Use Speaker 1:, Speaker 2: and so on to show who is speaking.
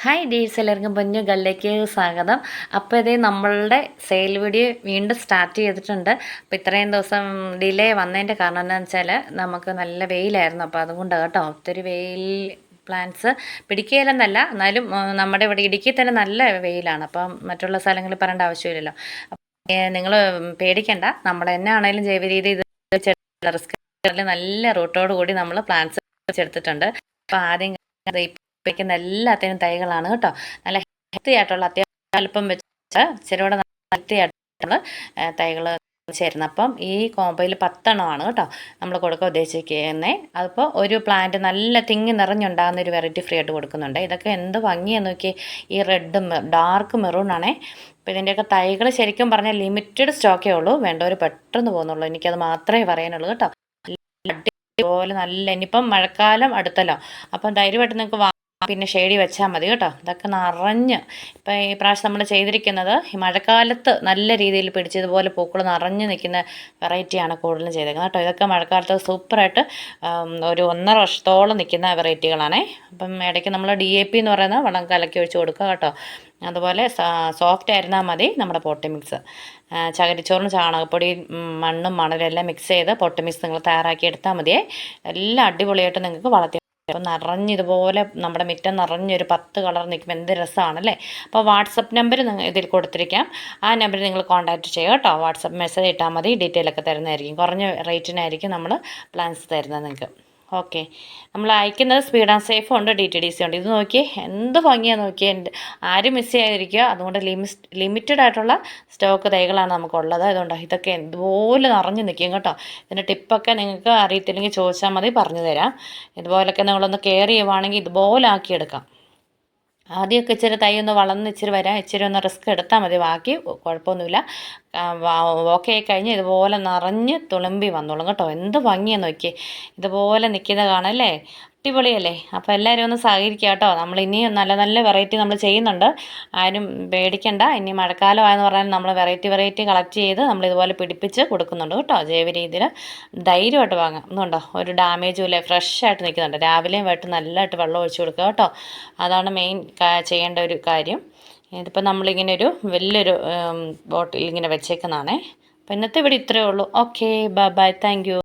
Speaker 1: Hi ഡീസ് എല്ലാവർക്കും പൊന്നുകളിലേക്ക് സ്വാഗതം അപ്പോൾ ഇതേ നമ്മളുടെ സെയിൽ വീഡിയോ വീണ്ടും സ്റ്റാർട്ട് ചെയ്തിട്ടുണ്ട് അപ്പോൾ ഇത്രയും ദിവസം ഡിലേ വന്നതിന്റെ കാരണം എന്താണെന്ന് വെച്ചാൽ നമുക്ക് നല്ല വെയിലായിരുന്നു അപ്പോൾ അതുകൊണ്ട് കേട്ടോ ഒത്തിരി വെയിൽ പ്ലാന്റ്സ് പിടിക്കുകയില്ലെന്നല്ല എന്നാലും നമ്മുടെ ഇവിടെ ഇടുക്കി തന്നെ നല്ല വെയിലാണ് അപ്പം മറ്റുള്ള സ്ഥലങ്ങളിൽ പറയേണ്ട ആവശ്യമില്ലല്ലോ നിങ്ങൾ പേടിക്കണ്ട നമ്മൾ എന്നെ ആണെങ്കിലും ജൈവ രീതി ഇത് റിസ്ക് നല്ല റൂട്ടോട് കൂടി നമ്മൾ പ്ലാന്റ്സ് എടുത്തിട്ടുണ്ട് അപ്പോൾ ആദ്യം ദേ ഇപ്പോഴേക്കുന്ന എല്ലാത്തിനും തൈകളാണ് കേട്ടോ. നല്ല ഹെൽത്തി ആയിട്ടുള്ള അത്യാവശ്യം അല്പം വെച്ച് ചെറുവിടെ ഹെൽത്തി ആയിട്ടുള്ള തൈകൾ ചേരുന്നത് അപ്പം ഈ കോമ്പയിൽ പത്തെണ്ണമാണ് കേട്ടോ നമ്മൾ കൊടുക്കാൻ ഉദ്ദേശിക്കുന്നത് അതിപ്പോൾ ഒരു പ്ലാന്റ് നല്ല തിങ്ങി നിറഞ്ഞുണ്ടാകുന്ന ഒരു വെറൈറ്റി ഫ്രീ ആയിട്ട് കൊടുക്കുന്നുണ്ട്. ഇതൊക്കെ എന്ത് ഭംഗിയാണ് നോക്കി ഈ റെഡ് ഡാർക്ക് മെറൂൺ ആണേ. അപ്പോൾ ഇതിന്റെയൊക്കെ തൈകൾ ശരിക്കും പറഞ്ഞാൽ ലിമിറ്റഡ് സ്റ്റോക്കേ ഉള്ളൂ. വേണ്ടവർ പെട്ടെന്ന് പോകുന്നുള്ളൂ. എനിക്കത് മാത്രമേ പറയാനുള്ളൂ കേട്ടോ. പോലെ നല്ല ഇനിയിപ്പം മഴക്കാലം അടുത്തല്ലോ. അപ്പം ധൈര്യമായിട്ട് നിങ്ങൾക്ക് വാ പിന്നെ ഷേഡി വെച്ചാൽ മതി കേട്ടോ. ഇതൊക്കെ നിറഞ്ഞ് ഇപ്പം ഈ പ്രാവശ്യം നമ്മൾ ചെയ്തിരിക്കുന്നത് ഈ മഴക്കാലത്ത് നല്ല രീതിയിൽ പിടിച്ചതുപോലെ പൂക്കൾ നിറഞ്ഞ് നിൽക്കുന്ന വെറൈറ്റിയാണ് കൂടുതലും ചെയ്തേക്കുന്നത് കേട്ടോ. ഇതൊക്കെ മഴക്കാലത്ത് സൂപ്പറായിട്ട് ഒരു ഒന്നര വർഷത്തോളം നിൽക്കുന്ന വെറൈറ്റികളാണേ അപ്പം ഇടയ്ക്ക് നമ്മൾ ഡി എ പി എന്ന് പറയുന്ന വളം കലക്കി ഒഴിച്ച് കൊടുക്കുക കേട്ടോ. അതുപോലെ സോഫ്റ്റ് ആയിരുന്നാൽ മതി നമ്മുടെ പൊട്ടി മിക്സ് ചകരിച്ചോറും ചാണകപ്പൊടി മണ്ണും മണലും എല്ലാം മിക്സ് ചെയ്ത് പൊട്ടി മിക്സ് നിങ്ങൾ തയ്യാറാക്കി എടുത്താൽ മതിയേ. എല്ലാം അടിപൊളിയായിട്ട് നിങ്ങൾക്ക് വളർത്തി അപ്പം നിറഞ്ഞിതുപോലെ നമ്മുടെ മുറ്റം നിറഞ്ഞൊരു പത്ത് കളർ നിൽക്കുമ്പോൾ എന്ത് രസമാണല്ലേ അപ്പോൾ വാട്സപ്പ് നമ്പർ ഇതിൽ കൊടുത്തിരിക്കാം. ആ നമ്പർ നിങ്ങൾ കോൺടാക്റ്റ് ചെയ്യുക കേട്ടോ. വാട്സപ്പ് മെസ്സേജ് ഇട്ടാൽ മതി. ഡീറ്റെയിൽ ഒക്കെ തരുന്നതായിരിക്കും. കുറഞ്ഞ റേറ്റിനായിരിക്കും നമ്മൾ പ്ലാൻസ് തരുന്നത് നിങ്ങൾക്ക്. ഓക്കെ. നമ്മൾ അയക്കുന്നത് സ്പീഡ് ആൻഡ് സേഫ് ഉണ്ട് ഡി ടി ഡി സി ഉണ്ട്. ഇത് നോക്കി എന്ത് ഭംഗിയാണ് നോക്കി എന്റെ ആരും മിസ് ചെയ്യാതിരിക്കുക. അതുകൊണ്ട് ലിമിറ്റ് ലിമിറ്റഡ് ആയിട്ടുള്ള സ്റ്റോക്ക് തൈകളാണ് നമുക്കുള്ളത്. അതുകൊണ്ട് ഇതൊക്കെ ഇതുപോലെ നിറഞ്ഞു നിൽക്കും കേട്ടോ. ഇതിന്റെ ടിപ്പൊക്കെ നിങ്ങൾക്ക് അറിയത്തില്ലെങ്കിൽ ചോദിച്ചാൽ മതി പറഞ്ഞു തരാം. ഇതുപോലൊക്കെ നിങ്ങളൊന്ന് കെയർ ചെയ്യുവാണെങ്കിൽ ഇതുപോലെ ആക്കിയെടുക്കാം. ആദ്യമൊക്കെ ഇച്ചിരി തൈ ഒന്ന് വളർന്ന് ഇച്ചിരി വരാം. ഇച്ചിരി ഒന്ന് റിസ്ക് എടുത്താൽ മതി. ബാക്കി കുഴപ്പമൊന്നുമില്ല. ഓക്കെ കഴിഞ്ഞ് ഇതുപോലെ നിറഞ്ഞ് തുളുമ്പി വന്നോളും കേട്ടോ. എന്ത് ഭംഗിയാണ് നോക്കി ഇതുപോലെ നിൽക്കുന്നത് കാണല്ലേ? അടിപൊളിയല്ലേ? അപ്പോൾ എല്ലാവരും ഒന്ന് സഹകരിക്കുക കേട്ടോ. നമ്മൾ ഇനിയും നല്ല നല്ല വെറൈറ്റി നമ്മൾ ചെയ്യുന്നുണ്ട്. ആരും പേടിക്കണ്ട. ഇനി മഴക്കാലമായെന്ന് പറഞ്ഞാൽ നമ്മൾ വെറൈറ്റി വെറൈറ്റി കളക്ട് ചെയ്ത് നമ്മൾ ഇതുപോലെ പിടിപ്പിച്ച് കൊടുക്കുന്നുണ്ട് കേട്ടോ. ജൈവ രീതിയിൽ ധൈര്യമായിട്ട് വാങ്ങാം. എന്നുണ്ടോ ഒരു ഡാമേജും ഇല്ല. ഫ്രഷ് ആയിട്ട് നിൽക്കുന്നുണ്ട്. രാവിലെയും വൈകിട്ട് നല്ലതായിട്ട് വെള്ളം ഒഴിച്ചു കൊടുക്കുക കേട്ടോ. അതാണ് മെയിൻ ചെയ്യേണ്ട ഒരു കാര്യം. ഇതിപ്പോൾ നമ്മളിങ്ങനെ ഒരു വലിയൊരു ബോട്ടിൽ ഇങ്ങനെ വെച്ചേക്കുന്നതാണേ. അപ്പോൾ ഇന്നത്തെ ഇവിടെ ഇത്രയേ ഉള്ളൂ. Okay bye bye thank